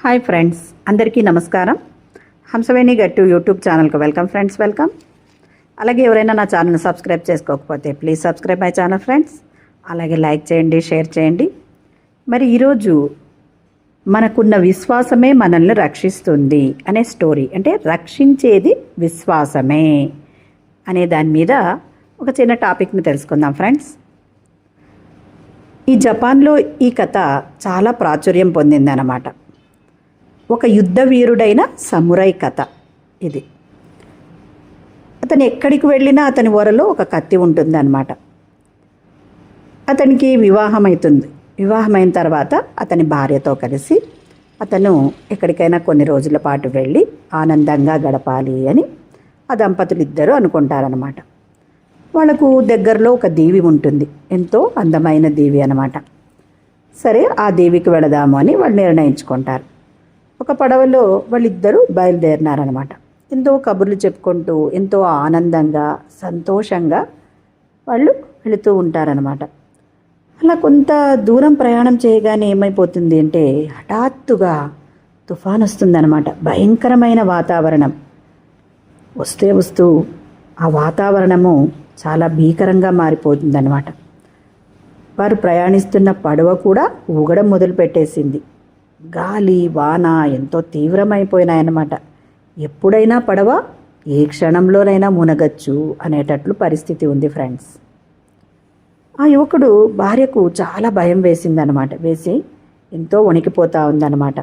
Hi friends అందరికీ నమస్కారం. హంసవేణి గట్టు యూట్యూబ్ ఛానల్కి వెల్కమ్ ఫ్రెండ్స్ వెల్కమ్. అలాగే ఎవరైనా నా ఛానల్ని సబ్స్క్రైబ్ చేసుకోకపోతే please subscribe my channel friends. అలాగే లైక్ చేయండి షేర్ చేయండి. మరి ఈరోజు మనకున్న విశ్వాసమే మనల్ని రక్షిస్తుంది అనే స్టోరీ. అంటే రక్షించేది విశ్వాసమే అనే దాని మీద ఒక చిన్న టాపిక్ని తెలుసుకుందాం ఫ్రెండ్స్. ఈ జపాన్లో ఈ కథ చాలా ప్రాచుర్యం పొందిందన్నమాట. ఒక యుద్ధ వీరుడైన సమురై కథ ఇది. అతను ఎక్కడికి వెళ్ళినా అతని వరలో ఒక కత్తి ఉంటుందన్నమాట. అతనికి వివాహం అవుతుంది వివాహమైన తర్వాత అతని భార్యతో కలిసి అతను ఎక్కడికైనా కొన్ని రోజుల పాటు వెళ్ళి ఆనందంగా గడపాలి అని ఆ దంపతులు ఇద్దరు అనుకుంటారనమాట వాళ్ళకు దగ్గరలో ఒక దేవి ఉంటుంది. ఎంతో అందమైన దేవి అనమాట సరే ఆ దేవికి వెళదాము అని వాళ్ళు నిర్ణయించుకుంటారు. ఒక పడవలో వాళ్ళిద్దరూ బయలుదేరినారనమాట ఎంతో కబుర్లు చెప్పుకుంటూ ఎంతో ఆనందంగా సంతోషంగా వాళ్ళు వెళుతూ ఉంటారనమాట అలా కొంత దూరం ప్రయాణం చేయగానే ఏమైపోతుంది అంటే హఠాత్తుగా తుఫాన్ వస్తుందన్నమాట. భయంకరమైన వాతావరణం. వస్తే వస్తూ ఆ వాతావరణము చాలా భీకరంగా మారిపోతుందన్నమాట. వారు ప్రయాణిస్తున్న పడవ కూడా ఊగడం మొదలుపెట్టేసింది. గాలి వాన ఎంతో తీవ్రమైపోయినాయన్నమాట. ఎప్పుడైనా పడవ ఏ క్షణంలోనైనా మునగచ్చు అనేటట్లు పరిస్థితి ఉంది ఫ్రెండ్స్. ఆ యువకుడు భార్యకు చాలా భయం వేసిందనమాట వేసి ఎంతో వణికిపోతా ఉందన్నమాట.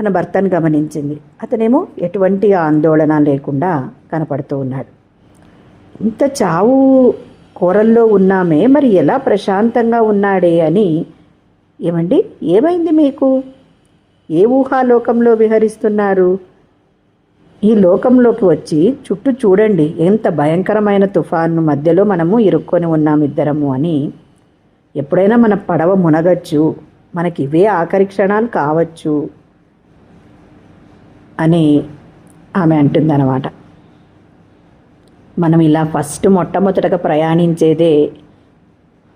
తన భర్తను గమనించింది. అతనేమో ఎటువంటి ఆందోళన లేకుండా కనపడుతూ ఉన్నాడు. ఇంత చావు కూరల్లో ఉన్నామే మరి ఎలా ప్రశాంతంగా ఉన్నాడే అని ఏమండి? ఏమైంది మీకు? ఏ ఊహాలోకంలో విహరిస్తున్నారు? ఈ లోకంలోకి వచ్చి చుట్టూ చూడండి. ఎంత భయంకరమైన తుఫాను మధ్యలో మనము ఇరుక్కొని ఉన్నాం ఇద్దరము అని. ఎప్పుడైనా మన పడవ మునగచ్చు. మనకి ఇవే ఆఖరి క్షణాలు కావచ్చు అని ఆమె అంటుందన్నమాట. మనం ఇలా ఫస్ట్ మొట్టమొదటగా ప్రయాణించేదే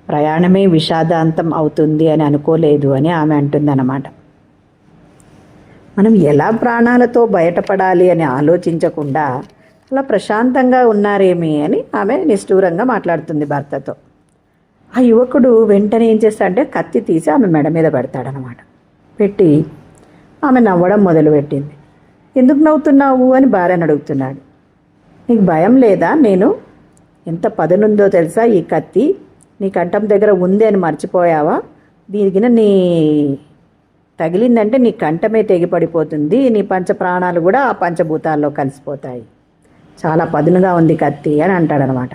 ప్రయాణమే విషాదాంతం అవుతుంది అని అనుకోలేదు అని ఆమె అంటుందన్నమాట. మనం ఎలా ప్రాణాలతో బయటపడాలి అని ఆలోచించకుండా అలా ప్రశాంతంగా ఉన్నారేమి అని ఆమె నిష్ఠూరంగా మాట్లాడుతుంది భర్తతో. ఆ యువకుడు వెంటనే ఏం చేస్తాడంటే కత్తి తీసి ఆమె మెడ మీద పెడతాడనమాట పెట్టి ఆమె నవ్వడం మొదలుపెట్టింది. ఎందుకు నవ్వుతున్నావు? అని భార్యను అడుగుతున్నాడు. నీకు భయం లేదా? నేను ఎంత పదునుందో తెలుసా ఈ కత్తి? నీ కంఠం దగ్గర ఉంది అని మర్చిపోయావా? దీనికి నీ తగిలిందంటే నీ కంఠమే తెగిపడిపోతుంది. నీ పంచ ప్రాణాలు కూడా ఆ పంచభూతాల్లో కలిసిపోతాయి. చాలా పదునుగా ఉంది కత్తి అని అంటాడనమాట.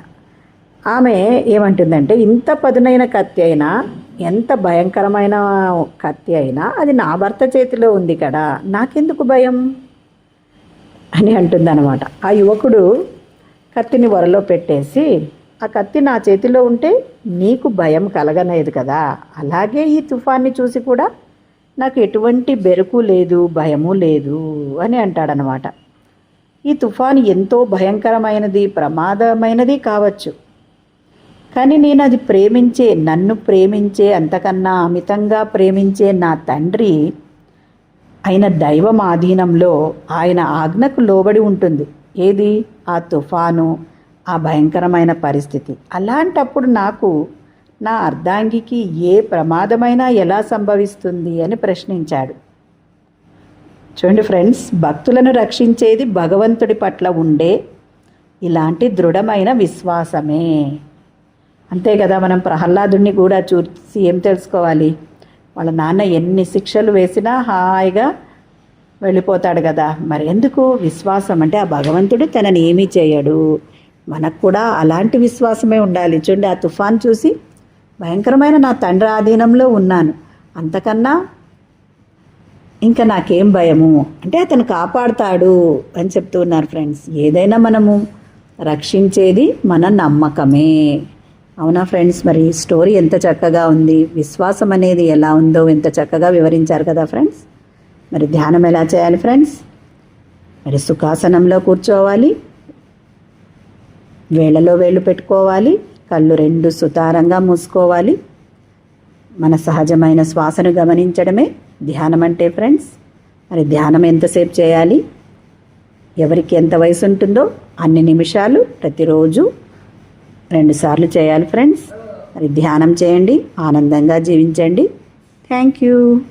ఆమె ఏమంటుందంటే ఇంత పదునైన కత్తి అయినా ఎంత భయంకరమైన కత్తి అయినా అది నా భర్త చేతిలో ఉంది కదా నాకెందుకు భయం? అని అంటుందన్నమాట ఆ యువకుడు కత్తిని వరలో పెట్టేసి ఆ కత్తి నా చేతిలో ఉంటే నీకు భయం కలగనేది కదా. అలాగే ఈ తుఫాన్ని చూసి కూడా నాకు ఎటువంటి బెరుకు లేదు భయము లేదు అని అంటాడనమాట ఈ తుఫాన్ ఎంతో భయంకరమైనది ప్రమాదమైనది కావచ్చు. కానీ నేను అది ప్రేమించే నన్ను ప్రేమించే అంతకన్నా అమితంగా ప్రేమించే నా తండ్రి ఆయన దైవం ఆధీనంలో ఆయన ఆజ్ఞకు లోబడి ఉంటుంది. ఏది? ఆ తుఫాను. ఆ భయంకరమైన పరిస్థితి. అలాంటప్పుడు నాకు నా అర్ధాంగికి ఏ ప్రమాదమైనా ఎలా సంభవిస్తుంది అని ప్రశ్నించాడు. చూడండి ఫ్రెండ్స్ భక్తులను రక్షించేది భగవంతుడి పట్ల ఉండే ఇలాంటి దృఢమైన విశ్వాసమే. అంతే కదా మనం ప్రహ్లాదుడిని కూడా చూసి ఏం తెలుసుకోవాలి? వాళ్ళ నాన్న ఎన్ని శిక్షలు వేసినా హాయిగా వెళ్ళిపోతాడు కదా. మరి ఎందుకు విశ్వాసం అంటే ఆ భగవంతుడు తనని ఏమీ చేయడు. మనకు కూడా అలాంటి విశ్వాసమే ఉండాలి. చూడండి ఆ తుఫాన్ చూసి భయంకరమైన నా తండ్రి ఆధీనంలో ఉన్నాను. అంతకన్నా ఇంకా నాకేం భయము? అంటే అతను కాపాడుతాడు అని చెప్తూ ఉన్నారు ఫ్రెండ్స్. ఏదైనా మనము రక్షించేది మన నమ్మకమే. అవునా ఫ్రెండ్స్? మరి స్టోరీ ఎంత చక్కగా ఉంది. విశ్వాసం అనేది ఎలా ఉందో ఎంత చక్కగా వివరించారు కదా ఫ్రెండ్స్? మరి ధ్యానం ఎలా చేయాలి ఫ్రెండ్స్? మరి సుఖాసనంలో కూర్చోవాలి. వేళ్ళలో వేళ్ళు పెట్టుకోవాలి కళ్ళు రెండు సుతారంగా మూసుకోవాలి. మన సహజమైన శ్వాసను గమనించడమే ధ్యానం అంటే ఫ్రెండ్స్. మరి ధ్యానం ఎంతసేపు చేయాలి? ఎవరికి ఎంత వయసు ఉంటుందో అన్ని నిమిషాలు ప్రతిరోజు రెండుసార్లు చేయాలి ఫ్రెండ్స్. మరి ధ్యానం చేయండి ఆనందంగా జీవించండి. Thank you.